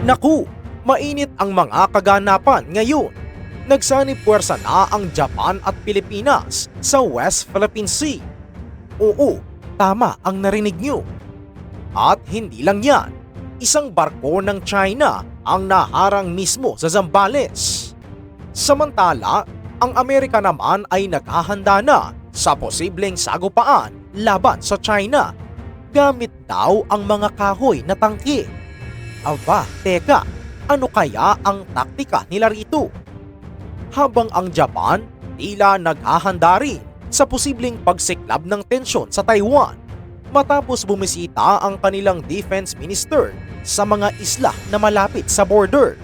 Naku, mainit ang mga kaganapan ngayon. Nagsanib puwersa na ang Japan at Pilipinas sa West Philippine Sea. Oo, tama ang narinig nyo. At hindi lang yan, isang barko ng China ang naharang mismo sa Zambales. Samantala, ang Amerika naman ay naghahanda na sa posibleng sagupaan laban sa China. Gamit daw ang mga kahoy na tangke. Aba, teka, ano kaya ang taktika nila rito? Habang ang Japan tila naghahanda rin sa posibleng pagsiklab ng tensyon sa Taiwan matapos bumisita ang kanilang defense minister sa mga isla na malapit sa border.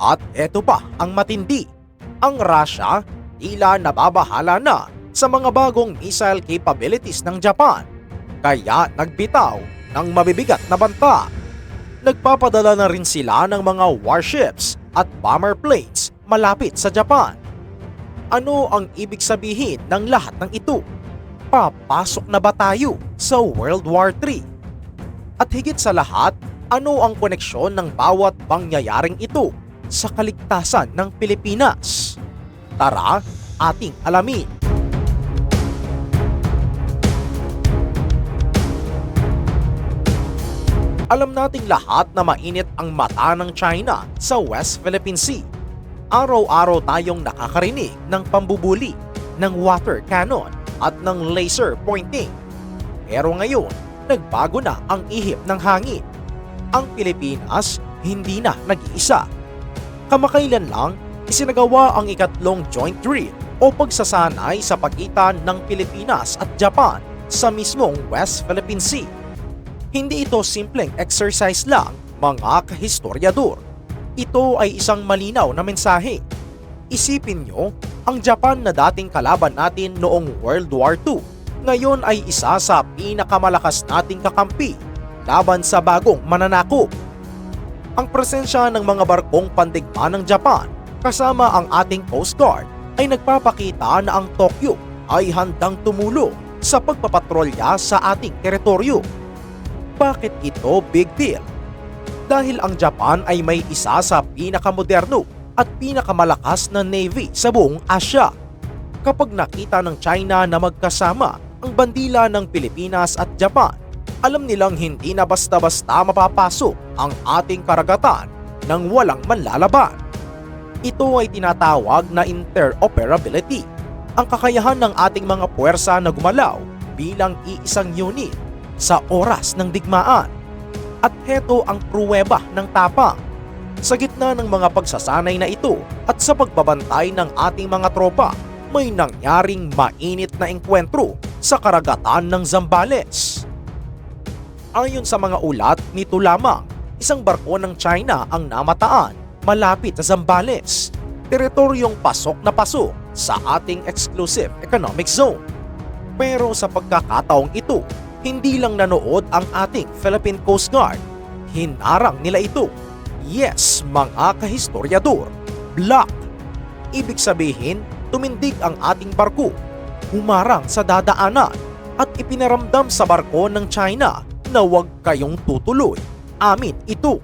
At eto pa ang matindi, ang Russia tila nababahala na sa mga bagong missile capabilities ng Japan kaya nagbitaw ng mabibigat na banta. Nagpapadala na rin sila ng mga warships at bomber planes malapit sa Japan. Ano ang ibig sabihin ng lahat ng ito? Papasok na ba tayo sa World War III? At higit sa lahat, ano ang koneksyon ng bawat pangyayaring ito sa kaligtasan ng Pilipinas? Tara, ating alamin. Alam nating lahat na mainit ang mata ng China sa West Philippine Sea. Araw-araw tayong nakakarinig ng pambubuli, ng water cannon at ng laser pointing. Pero ngayon, nagbago na ang ihip ng hangin. Ang Pilipinas hindi na nag-iisa. Kamakailan lang, isinagawa ang ikatlong joint drill o pagsasanay sa pagitan ng Pilipinas at Japan sa mismong West Philippine Sea. Hindi ito simpleng exercise lang, mga kahistoryador. Ito ay isang malinaw na mensahe. Isipin nyo, ang Japan na dating kalaban natin noong World War II, ngayon ay isa sa pinakamalakas nating kakampi laban sa bagong mananakop. Ang presensya ng mga barkong pandigma ng Japan kasama ang ating Coast Guard ay nagpapakita na ang Tokyo ay handang tumulong sa pagpapatrolya sa ating teritoryo. Bakit ito big deal? Dahil ang Japan ay may isa sa pinakamoderno at pinakamalakas na navy sa buong Asya. Kapag nakita ng China na magkasama ang bandila ng Pilipinas at Japan, alam nilang hindi na basta-basta mapapasok ang ating karagatan ng walang manlalaban. Ito ay tinatawag na interoperability, ang kakayahan ng ating mga puwersa na gumalaw bilang iisang unit sa oras ng digmaan. At heto ang pruweba ng tapang. Sa gitna ng mga pagsasanay na ito at sa pagbabantay ng ating mga tropa, may nangyaring mainit na engkwentro sa karagatan ng Zambales. Ayon sa mga ulat, nito lamang, isang barko ng China ang namataan malapit sa Zambales, teritoryong pasok na pasok sa ating exclusive economic zone. Pero sa pagkakataong ito, hindi lang nanood ang ating Philippine Coast Guard. Hinarang nila ito. Yes, mga kahistoryador. Black. Ibig sabihin, tumindig ang ating barko. Humarang sa dadaanan at ipinaramdam sa barko ng China na huwag kayong tutuloy. Amin ito.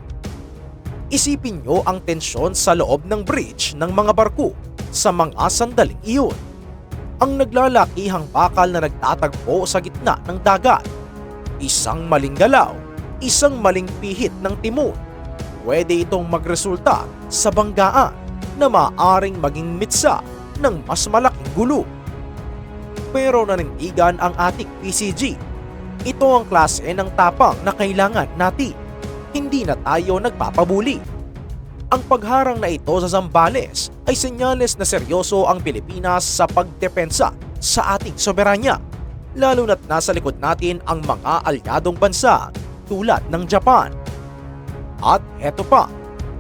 Isipin nyo ang tensyon sa loob ng bridge ng mga barko sa mga sandaling iyon ang naglalakihang bakal na nagtatagpo sa gitna ng dagat. Isang maling galaw, isang maling pihit ng timon. Pwede itong magresulta sa banggaan na maaring maging mitsa ng mas malaking gulo. Pero nanindigan ang ating PCG. Ito ang klase ng tapang na kailangan natin. Hindi na tayo nagpapabuli. Ang pagharang na ito sa Zambales ay senyales na seryoso ang Pilipinas sa pagdepensa sa ating soberanya, lalo na't nasa likod natin ang mga alyadong bansa tulad ng Japan. At eto pa,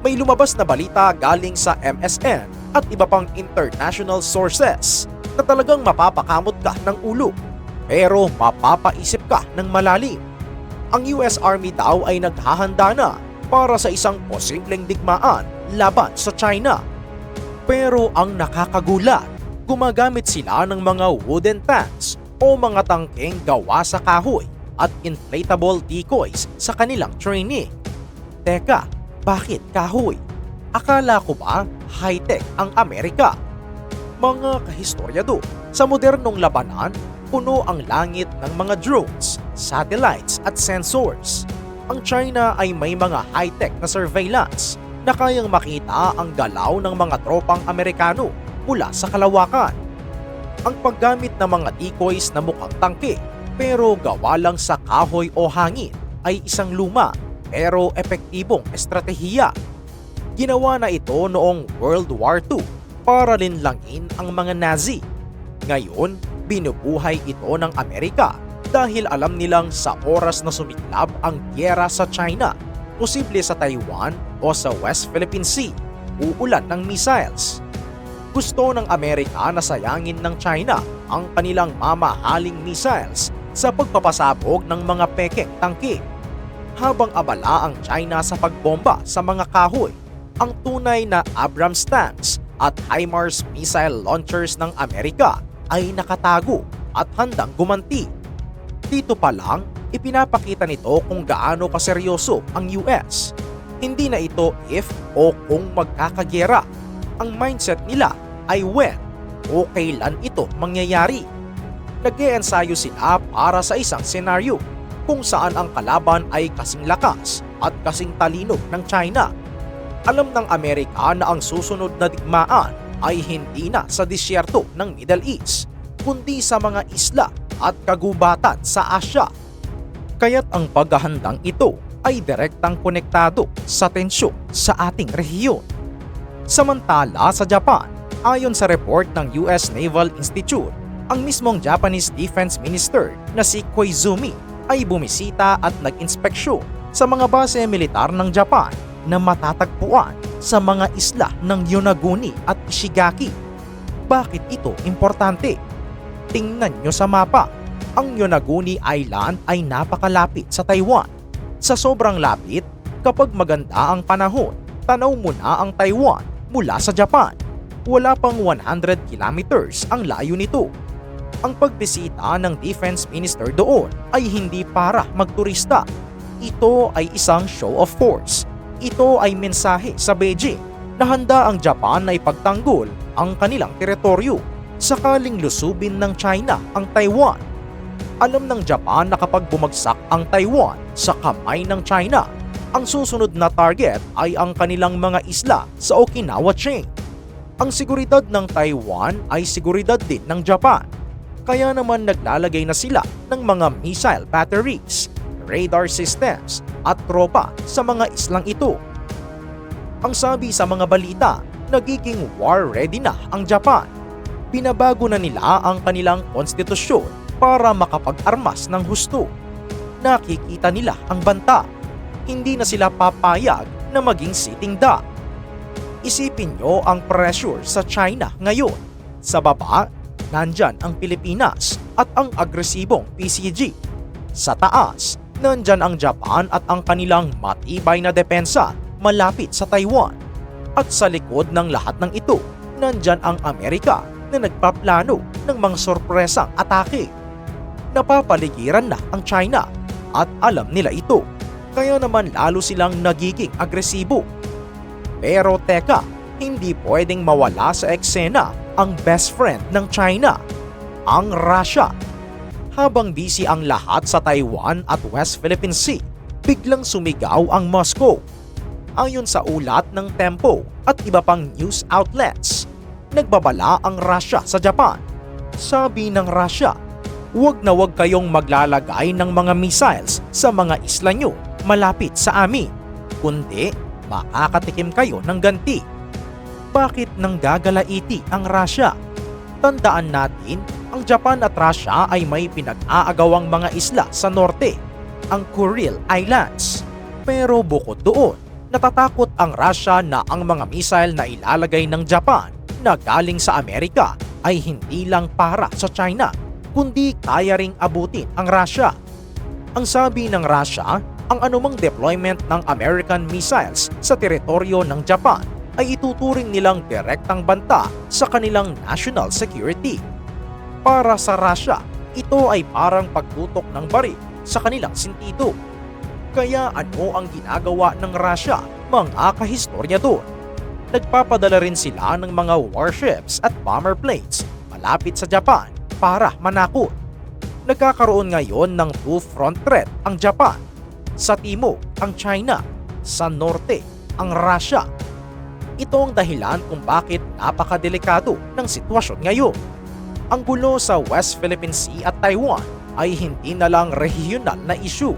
may lumabas na balita galing sa MSN at iba pang international sources na talagang mapapakamot ka ng ulo pero mapapaisip ka ng malalim. Ang US Army daw ay naghahanda na para sa isang posibleng digmaan laban sa China. Pero ang nakakagulat, gumagamit sila ng mga wooden tanks o mga tangkeng gawa sa kahoy at inflatable decoys sa kanilang training. Teka, Bakit kahoy? Akala ko ba high-tech ang Amerika? Mga kahistoryado, sa modernong labanan, puno ang langit ng mga drones, satellites at sensors. Ang China ay may mga high-tech na surveillance na kayang makita ang galaw ng mga tropang Amerikano mula sa kalawakan. Ang paggamit ng mga decoys na mukhang tangke pero gawa lang sa kahoy o hangin ay isang luma pero epektibong estratehiya. Ginawa na ito noong World War II para linlangin ang mga Nazi. Ngayon, binubuhay ito ng Amerika dahil alam nilang sa oras na sumiklab ang gyera sa China, posible sa Taiwan o sa West Philippine Sea, uulan ng missiles. Gusto ng Amerika na sayangin ng China ang kanilang mamahaling missiles sa pagpapasabog ng mga pekeng tangke. Habang abala ang China sa pagbomba sa mga kahoy, ang tunay na Abrams tanks at HIMARS missile launchers ng Amerika ay nakatago at handang gumanti. Dito pa lang, ipinapakita nito kung gaano kaseryoso ang US. Hindi na ito if o kung magkakagera. Ang mindset nila ay when o kailan ito mangyayari. Nag-iensayo sila para sa isang senaryo kung saan ang kalaban ay kasing lakas at kasing talino ng China. Alam ng Amerika na ang susunod na digmaan ay hindi na sa disyerto ng Middle East, kundi sa mga isla at kagubatan sa Asya. Kaya't ang paghahandang ito ay direktang konektado sa tensyon sa ating rehiyon. Samantala sa Japan, ayon sa report ng US Naval Institute, ang mismong Japanese Defense Minister na si Koizumi ay bumisita at nag-inspeksyon sa mga base militar ng Japan na matatagpuan sa mga isla ng Yonaguni at Ishigaki. Bakit ito importante? Tingnan nyo sa mapa. Ang Yonaguni Island ay napakalapit sa Taiwan. Sa sobrang lapit, kapag maganda ang panahon, tanaw mo na ang Taiwan mula sa Japan. Wala pang 100 kilometers ang layo nito. Ang pagbisita ng defense minister doon ay hindi para magturista. Ito ay isang show of force. Ito ay mensahe sa Beijing na handa ang Japan na ipagtanggol ang kanilang teritoryo sakaling lusubin ng China ang Taiwan. Alam ng Japan na kapag bumagsak ang Taiwan sa kamay ng China, ang susunod na target ay ang kanilang mga isla sa Okinawa Chain. Ang seguridad ng Taiwan ay seguridad din ng Japan. Kaya naman naglalagay na sila ng mga missile batteries, radar systems at tropa sa mga islang ito. Ang sabi sa mga balita, nagiging war ready na ang Japan. Binabago na nila ang kanilang konstitusyon para makapag-armas ng husto. Nakikita nila ang banta. Hindi na sila papayag na maging sitting duck. Isipin nyo ang pressure sa China ngayon. Sa baba, nandyan ang Pilipinas at ang agresibong PCG. Sa taas, nandyan ang Japan at ang kanilang matibay na depensa malapit sa Taiwan. At sa likod ng lahat ng ito, nandyan ang Amerika na nagpaplano ng mga sorpresang atake. Napapaligiran na ang China at alam nila ito. Kaya naman lalo silang nagiging agresibo. Pero teka, hindi pwedeng mawala sa eksena ang best friend ng China, ang Russia. Habang busy ang lahat sa Taiwan at West Philippine Sea, biglang sumigaw ang Moscow. Ayon sa ulat ng Tempo at iba pang news outlets, nagbabala ang Russia sa Japan. Sabi ng Russia, huwag na huwag kayong maglalagay ng mga missiles sa mga isla nyo malapit sa amin, kundi makakatikim kayo ng ganti. Bakit nang gagalaiti ang Russia? Tandaan natin, ang Japan at Russia ay may pinag-aagawang mga isla sa norte, ang Kuril Islands. Pero bukod doon, natatakot ang Russia na ang mga missile na ilalagay ng Japan na galing sa Amerika ay hindi lang para sa China, kundi kaya ring abutin ang Russia. Ang sabi ng Russia, ang anumang deployment ng American missiles sa teritoryo ng Japan ay ituturing nilang direktang banta sa kanilang national security. Para sa Russia, ito ay parang pagtutok ng baril sa kanilang sentido. Kaya ano ang ginagawa ng Russia Mga kahistoryador, nagpapadala rin sila ng mga warships at bomber planes malapit sa Japan para manakot. Nagkakaroon ngayon ng two-front threat ang Japan. Sa timog, ang China. Sa norte, ang Russia. Ito ang dahilan kung bakit napakadelikado ng sitwasyon ngayon. Ang gulo sa West Philippine Sea at Taiwan ay hindi na lang regional na issue.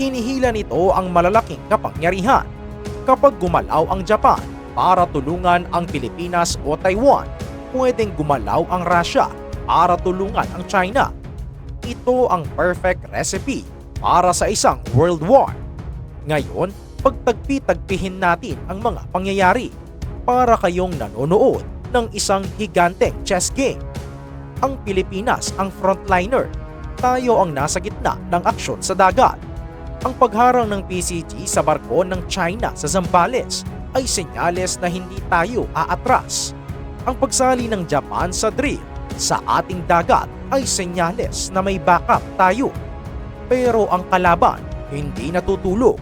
Hinihila nito ang malalaking kapangyarihan. Kapag gumalaw ang Japan para tulungan ang Pilipinas o Taiwan, pwedeng gumalaw ang Russia para tulungan ang China. Ito ang perfect recipe para sa isang world war. Ngayon, pagtagpi-tagpihin natin ang mga pangyayari para kayong nanonood ng isang higanteng chess game. Ang Pilipinas ang frontliner. Tayo ang nasa gitna ng aksyon sa dagat. Ang pagharang ng PCG sa barko ng China sa Zambales ay senyales na hindi tayo aatras. Ang pagsali ng Japan sa drill sa ating dagat ay senyales na may backup tayo. Pero ang kalaban hindi natutulog.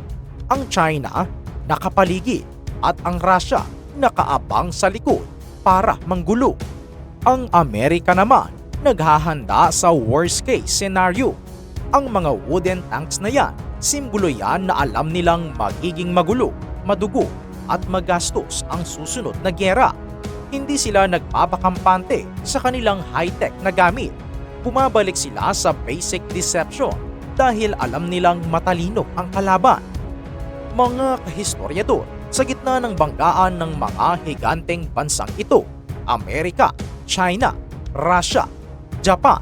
Ang China nakapaligid at ang Russia nakaabang sa likod para manggulo. Ang Amerika naman naghahanda sa worst case scenario. Ang mga wooden tanks na yan, simbolo yan na alam nilang magiging magulo, madugo at magastos ang susunod na gera. Hindi sila nagpapakampante sa kanilang high-tech na gamit. Bumabalik sila sa basic deception dahil alam nilang matalino ang kalaban. Mga kahistoryador, sa gitna ng banggaan ng mga higanteng bansang ito, Amerika, China, Russia, Japan,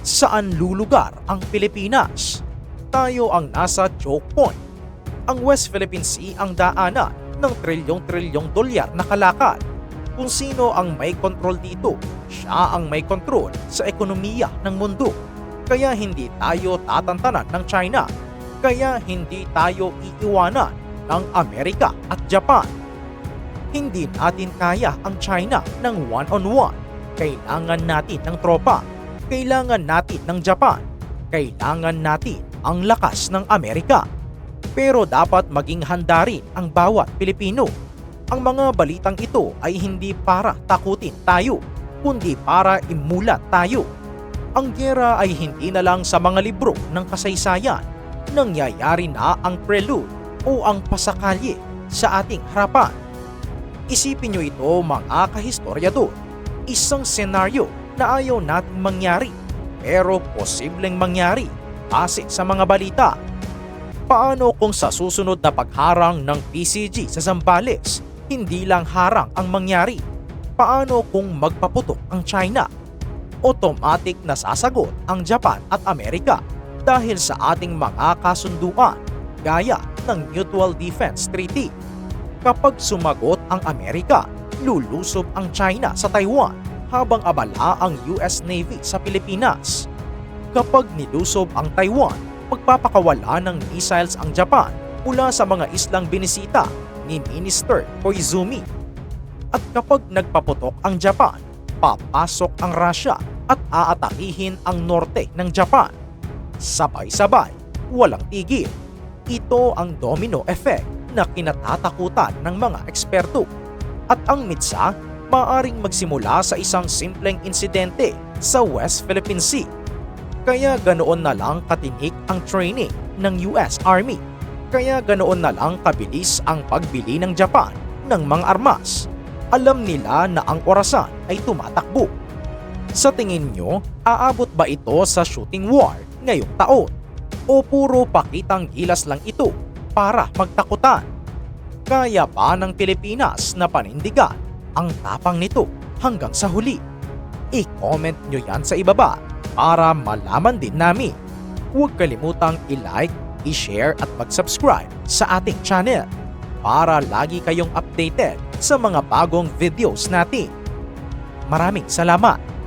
saan lulugar ang Pilipinas? Tayo ang nasa choke point. Ang West Philippine Sea ang daanan ng trilyong-trilyong dolyar na kalakal. Kung sino ang may kontrol dito, siya ang may kontrol sa ekonomiya ng mundo. Kaya hindi tayo tatantanan ng China. Kaya hindi tayo iiwanan ng Amerika at Japan. Hindi natin kaya ang China ng one-on-one. Kailangan natin ng tropa. Kailangan natin ng Japan. Kailangan natin ang lakas ng Amerika. Pero dapat maging handa rin ang bawat Pilipino. Ang mga balitang ito ay hindi para takutin tayo, kundi para imulat tayo. Ang gera ay hindi na lang sa mga libro ng kasaysayan. Nangyayari na ang prelude o ang pasakalye sa ating harapan. Isipin nyo ito mga kahistoryador. Isang senaryo na ayaw nating mangyari pero posibleng mangyari base sa mga balita. Paano kung sa susunod na pagharang ng PCG sa Zambales, hindi lang harang ang mangyari? Paano kung magpaputok ang China? Automatic na sasagot ang Japan at Amerika dahil sa ating mga kasunduan gaya ng Mutual Defense Treaty. Kapag sumagot ang Amerika, lulusob ang China sa Taiwan habang abala ang US Navy sa Pilipinas. Kapag nilusob ang Taiwan, magpapakawala ng missiles ang Japan mula sa mga islang binisita ni Minister Koizumi. At kapag nagpaputok ang Japan, papasok ang Russia at aatakihin ang norte ng Japan. Sabay-sabay, walang tigil. Ito ang domino effect na kinatatakutan ng mga eksperto. At ang mitsa, maaring magsimula sa isang simpleng insidente sa West Philippine Sea. Kaya ganoon na lang katinik ang training ng US Army. Kaya ganoon na lang kabilis ang pagbili ng Japan ng mga armas. Alam nila na ang orasan ay tumatakbo. Sa tingin nyo, aabot ba ito sa shooting war ngayong taon? O puro pakitang gilas lang ito para magtakutan? Kaya pa ng Pilipinas na panindigan ang tapang nito hanggang sa huli? I-comment nyo yan sa ibaba para malaman din namin. Huwag kalimutang i-like, i-share at mag-subscribe sa ating channel para lagi kayong updated sa mga bagong videos natin. Maraming salamat!